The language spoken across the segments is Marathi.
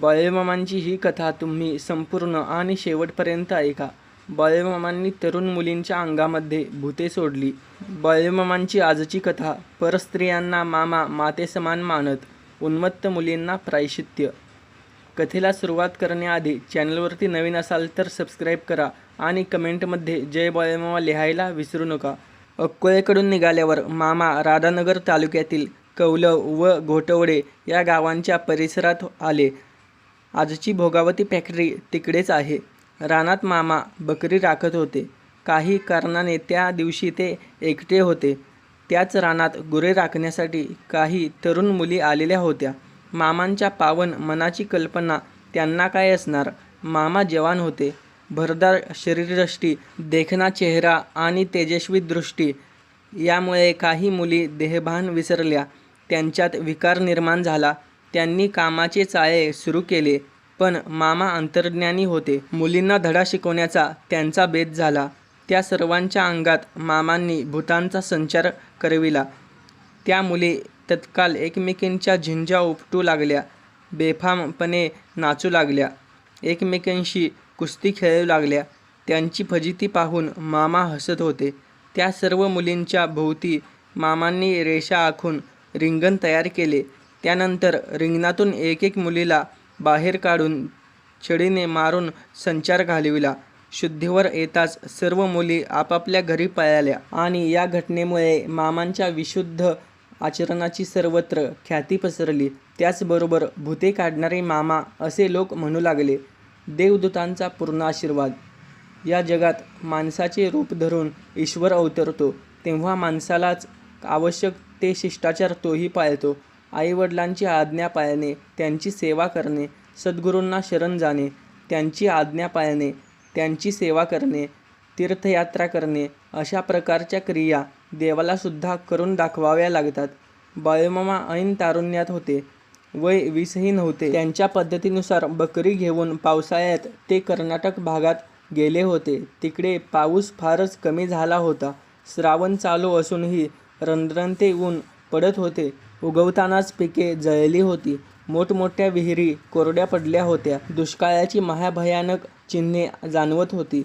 बाळेमामांची ही कथा तुम्ही संपूर्ण आणि शेवटपर्यंत ऐका. बाळेमामांनी तरुण मुलींच्या अंगामध्ये भूते सोडली. बाळेमामांची आजची कथा परस्त्रियांना मामा मातेसमान मानत उन्मत्त मुलींना प्रायशित्य कथेला सुरुवात करण्याआधी चॅनलवरती नवीन असाल तर सबस्क्राईब करा आणि कमेंटमध्ये जय बाळेमामा लिहायला विसरू नका. अक्कोळेकडून निघाल्यावर मामा राधानगर तालुक्यातील कौलव व घोटवडे या गावांच्या परिसरात आले. आजची भोगावती फॅक्टरी तिकडेच आहे. रानात मामा बकरी राखत होते. काही कारणाने त्या दिवशी ते एकटे होते. त्याच रानात गुरे राखण्यासाठी काही तरुण मुली आलेल्या होत्या. मामांच्या पावन मनाची कल्पना त्यांना काय असणार? मामा जवान होते. भरदार शरीरदृष्टी देखणा चेहरा आणि तेजस्वी दृष्टी यामुळे काही मुली देहभान विसरल्या. त्यांच्यात विकार निर्माण झाला. त्यांनी कामाचे चाळे सुरू केले. पण मामा अंतर्ज्ञानी होते. मुलींना धडा शिकवण्याचा त्यांचा बेत झाला. त्या सर्वांच्या अंगात मामांनी भूतांचा संचार करविला. त्या मुली तत्काल एकमेकींच्या झिंजा उपटू लागल्या. बेफामपणे नाचू लागल्या. एकमेकांशी कुस्ती खेळू लागल्या. त्यांची फजिती पाहून मामा हसत होते. त्या सर्व मुलींच्या भोवती मामांनी रेषा आखून रिंगण तयार केले. त्यानंतर रिंगणातून एक एक मुलीला बाहेर काढून छडीने मारून संचार घालविला. शुद्धीवर येताच सर्व मुली आपापल्या घरी पळाल्या आणि या घटनेमुळे मामांच्या विशुद्ध आचरणाची सर्वत्र ख्याती पसरली. त्याचबरोबर भूते काढणारे मामा असे लोक म्हणू लागले देवदूतांचा पूर्ण आशीर्वाद. या जगात माणसाचे रूप धरून ईश्वर अवतरतो तेव्हा माणसालाच आवश्यक ते शिष्टाचार तोही पाळतो. आईवडिलांची आज्ञा पाळणे त्यांची सेवा करणे सद्गुरूंना शरण जाणे त्यांची आज्ञा पाळणे त्यांची सेवा करणे तीर्थयात्रा करणे अशा प्रकारच्या क्रिया देवालासुद्धा करून दाखवाव्या लागतात. बाळमामा ऐन तारुण्यात होते. वय वीसही नव्हते. त्यांच्या पद्धतीनुसार बकरी घेऊन पावसाळ्यात ते कर्नाटक भागात गेले होते. तिकडे पाऊस फारच कमी झाला होता. श्रावण चालू असूनही रंध्रंते ऊन पडत होते. उगवतानाच पिके जळली होती. मोठमोठ्या विहिरी कोरड्या पडल्या होत्या. दुष्काळाची महाभयानक चिन्हे जाणवत होती.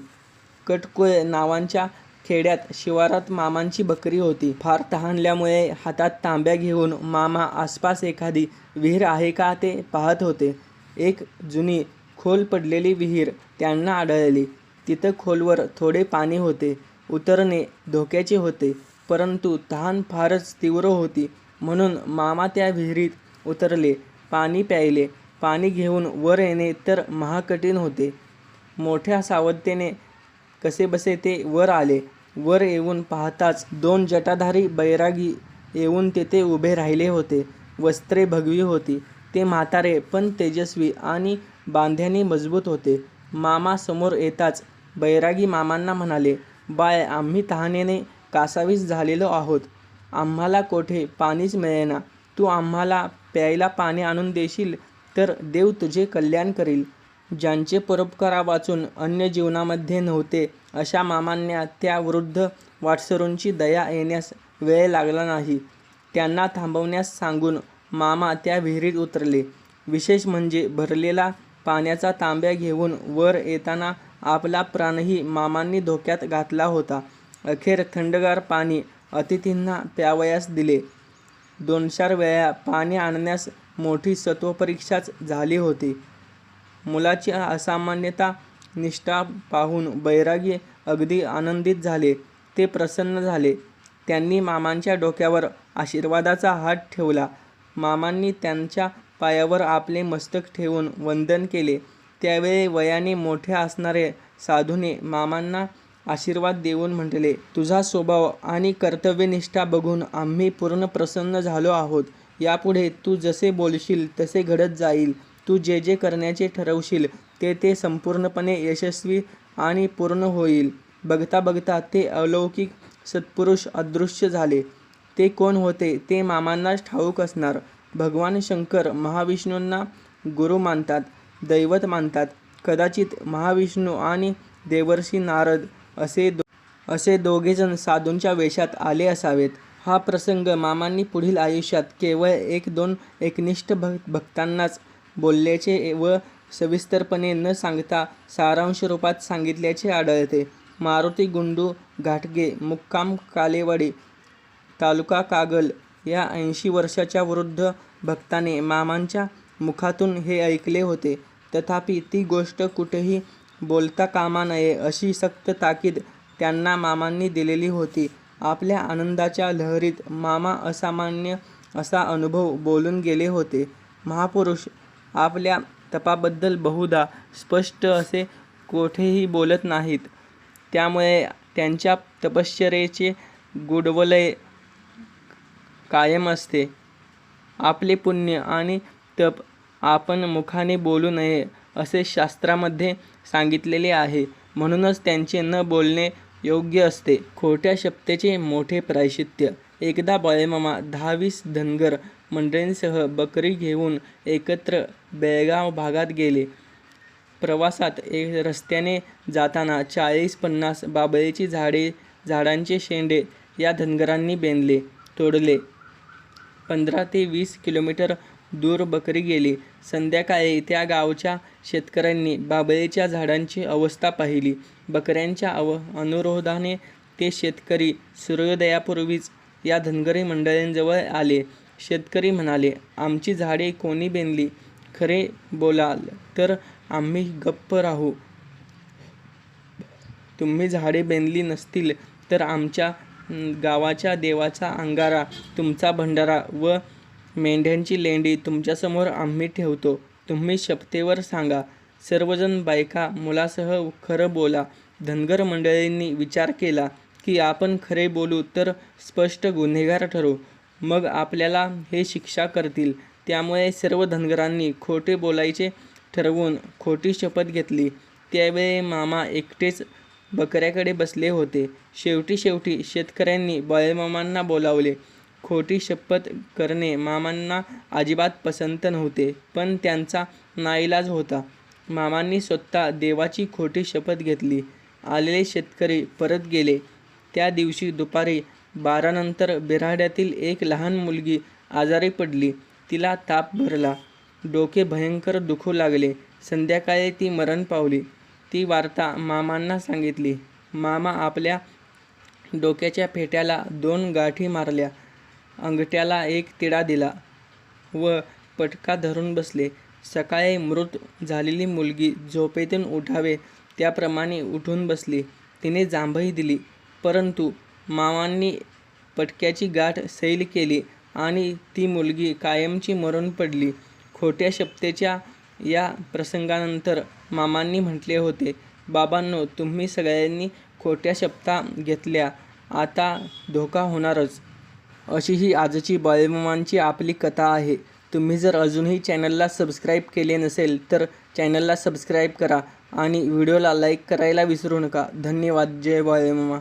कटकुळे नावांच्या खेड्यात शिवारात मामांची बकरी होती. फार तहानल्यामुळे हातात तांब्या घेऊन मामा आसपास एखादी विहीर आहे का ते पाहत होते. एक जुनी खोल पडलेली विहीर त्यांना आढळली. तिथं खोलवर थोडे पाणी होते. उतरणे धोक्याचे होते. परंतु तहान फारच तीव्र होती. म्हणून मामा त्या विहिरीत उतरले पाणी प्यायले. पाणी घेऊन वर येणे तर महाकठीण होते. मोठ्या सावधतेने कसेबसे ते वर आले. वर येऊन पाहताच दोन जटाधारी बैरागी येऊन तेथे उभे राहिले होते. वस्त्रे भगवी होती. ते म्हातारे पण तेजस्वी आणि बांध्याने मजबूत होते. मामा समोर येताच बैरागी मामांना म्हणाले बाय आम्ही तहानेने कासावीस झालेलो आहोत. आम्हाला कोठे? पाणीच मिळेना. तू आम्हाला प्यायला पाणी आणून देशील तर देव तुझे कल्याण करील. ज्यांचे परोपकारा वाचून अन्य जीवनामध्ये नव्हते अशा मामांना त्या वृद्ध वाटसरूंची दया येण्यास वेळ लागला नाही. त्यांना थांबवण्यास सांगून मामा त्या विहिरीत उतरले. विशेष म्हणजे भरलेला पाण्याचा तांब्या घेऊन वर येताना आपला प्राणही मामांनी धोक्यात घातला होता. अखेर थंडगार पाणी अतिथींना प्यावयास दिले. दोन चार वेळा पाणी आणण्यास मोठी सत्वपरीक्षाच झाली होती. मुलाची असामान्यता निष्ठा पाहून बैरागी अगदी आनंदित झाले. ते प्रसन्न झाले. त्यांनी मामांच्या डोक्यावर आशीर्वादाचा हात ठेवला. मामांनी त्यांच्या पायावर आपले मस्तक ठेवून वंदन केले. त्यावेळी वयाने मोठे असणारे साधूने मामांना आशीर्वाद देऊन म्हटले तुझा स्वभाव आणि कर्तव्यनिष्ठा बघून आम्ही पूर्ण प्रसन्न झालो आहोत. यापुढे तू जसे बोलशील तसे घडत जाईल. तू जे जे करण्याचे ठरवशील ते ते संपूर्णपणे यशस्वी आणि पूर्ण होईल. बघता बघता ते अलौकिक सत्पुरुष अदृश्य झाले. ते कोण होते? ते मामांनाच ठाऊक असणार. भगवान शंकर महाविष्णूंना गुरु मानतात दैवत मानतात. कदाचित महाविष्णू आणि देवर्षी नारद असे दो असे दोघेजण साधूंच्या वेशात आले असावेत. हा प्रसंग मामांनी पुढील आयुष्यात केवळ एक दोन एकनिष्ठ भक् भक्तांनाच बोलल्याचे व सविस्तरपणे न सांगता सारांश रूपात सांगितल्याचे आढळते. मारुती गुंडू घाटगे मुक्काम कालेवाडी तालुका कागल या ऐंशी वर्षाच्या वृद्ध भक्ताने मामांच्या मुखातून हे ऐकले होते. तथापि ती गोष्ट कुठेही बोलता कामा नये अशी सक्त ताकीद त्यांना मामांनी दिलेली होती. आपल्या आनंदाच्या लहरीत मामा असामान्य असा अनुभव बोलून गेले होते. महापुरुष आपल्या तपाबद्दल बहुधा स्पष्ट असे कोठेही बोलत नाहीत. त्यामुळे त्यांच्या तपश्चरेचे गुडवलय कायम असते. आपले पुण्य आणि तप आपण मुखाने बोलू नये असे शास्त्रामध्ये सांगितलेले आहे. म्हणूनच त्यांचे न बोलणे योग्य असते. खोट्या शब्दाचे मोठे प्रायशित्य एकदा बाळेमामा दहा वीस धनगर मंडळींसह बकरी घेऊन एकत्र बेळगाव भागात गेले. प्रवासात एक रस्त्याने जाताना चाळीस पन्नास बाबळीची झाडे झाडांचे शेंडे या धनगरांनी बेंधले तोडले. पंधरा ते वीस किलोमीटर दूर बकरी गेली. संध्याकाळी त्या गावच्या शेतकऱ्यांनी बाबळीच्या झाडांची अवस्था पाहिली. बकऱ्यांच्या अव अनुरोधाने ते शेतकरी सूर्योदयापूर्वीच या धनगरी मंडळींजवळ आले. शेतकरी म्हणाले आमची झाडे कोणी बेनली? खरे बोलाल तर आम्ही गप्प राहू. तुम्ही झाडे बेनली नसतील तर आमच्या गावाच्या देवाचा अंगारा तुमचा भंडारा व मेंढ्यांची लेंडी तुमच्यासमोर आम्ही ठेवतो. तुम्ही शपथेवर सांगा. सर्वजण बायका मुलासह खरं बोला. धनगर मंडळींनी विचार केला की आपण खरे बोलू तर स्पष्ट गुन्हेगार ठरू. मग आपल्याला हे शिक्षा करतील. त्यामुळे सर्व धनगरांनी खोटे बोलायचे ठरवून खोटी शपथ घेतली. त्यावेळी मामा एकटेच बकऱ्याकडे बसले होते. शेवटी शेवटी शेतकऱ्यांनी बाळेमामांना बोलावले. खोटी शपथ करणे मामांना अजिबात पसंत नव्हते पण त्यांचा नाईलाज होता. मामांनी स्वतः देवाची खोटी शपथ घेतली. आलेले शेतकरी परत गेले. त्या दिवशी दुपारी बारानंतर बिराड्यातील एक लहान मुलगी आजारी पडली. तिला ताप भरला. डोके भयंकर दुखू लागले. संध्याकाळी ती मरण पावली. ती वार्ता मामांना सांगितली. मामा आपल्या डोक्याच्या फेट्याला दोन गाठी मारल्या. अंगठ्याला एक तिडा दिला व पटका धरून बसले. सकाळी मृत झालेली मुलगी झोपेतून उठावे त्याप्रमाणे उठून बसली. तिने जांभई दिली परंतु मामांनी पटक्याची गाठ सैल केली आणि ती मुलगी कायमची मरून पडली. खोट्या शपतेच्या या प्रसंगानंतर मामांनी म्हटले होते बाबांनो तुम्ही सगळ्यांनी खोट्या शपथा घेतल्या. आता धोका होणारच. अशी ही आजची बाळमामांची आपली कथा आहे. तुम्ही जर अजूनही चॅनलला सबस्क्राईब केले नसेल तर चॅनलला सबस्क्राईब करा आणि व्हिडिओला लाईक करायला विसरू नका. धन्यवाद. जय बाळेमामा.